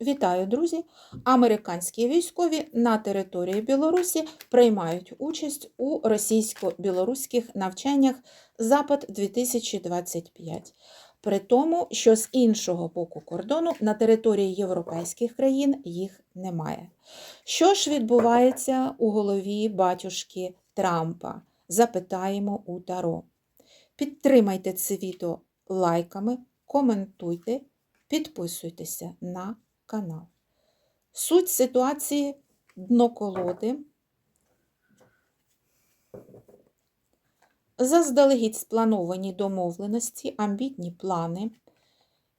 Вітаю, друзі! Американські військові на території Білорусі приймають участь у російсько-білоруських навчаннях Запад 2025. При тому, що з іншого боку кордону на території європейських країн їх немає. Що ж відбувається у голові батюшки Трампа? Запитаємо у Таро. Підтримайте це відео лайками, коментуйте, підписуйтеся на канал. Суть ситуації дно колоди. Заздалегідь сплановані домовленості, амбітні плани,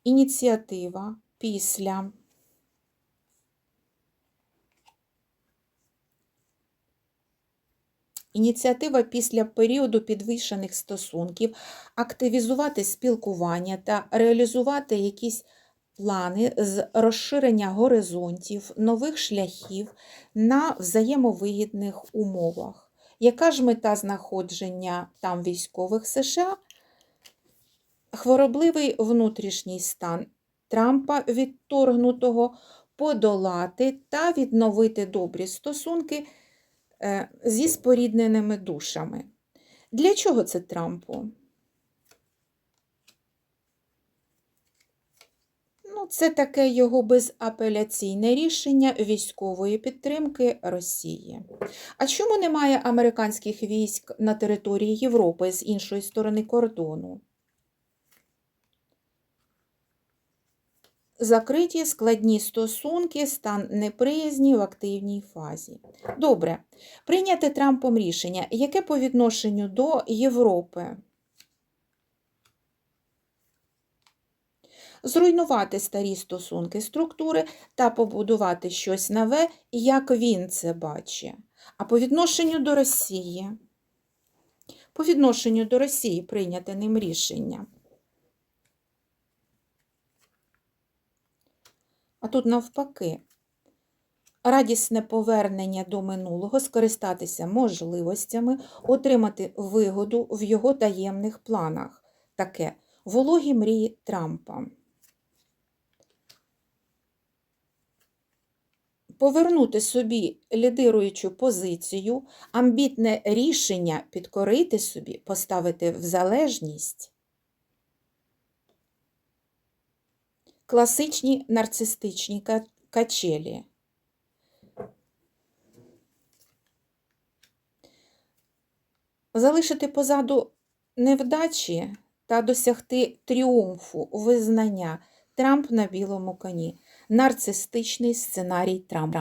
ініціатива після Ініціатива після періоду підвищених стосунків, активізувати спілкування та реалізувати якісь плани з розширення горизонтів, нових шляхів на взаємовигідних умовах. Яка ж мета знаходження там військових США? Хворобливий внутрішній стан Трампа відторгнутого подолати та відновити добрі стосунки е, зі спорідненими душами. Для чого це Трампу? Це таке його безапеляційне рішення військової підтримки Росії. А чому немає американських військ на території Європи з іншої сторони кордону? Закриті складні стосунки, стан неприязні в активній фазі. Добре, прийняти Трампом рішення, яке по відношенню до Європи? Зруйнувати старі стосунки структури та побудувати щось нове, як він це бачить. А по відношенню до Росії? По відношенню до Росії прийняти ним рішення. А тут навпаки. Радісне повернення до минулого, скористатися можливостями, отримати вигоду в його таємних планах. Таке вологі мрії Трампа. Повернути собі лідируючу позицію, амбітне рішення підкорити собі, поставити в залежність. Класичні нарцистичні качелі. Залишити позаду невдачі та досягти тріумфу, визнання Трамп на білому коні. Нарцистичний сценарій Трампа.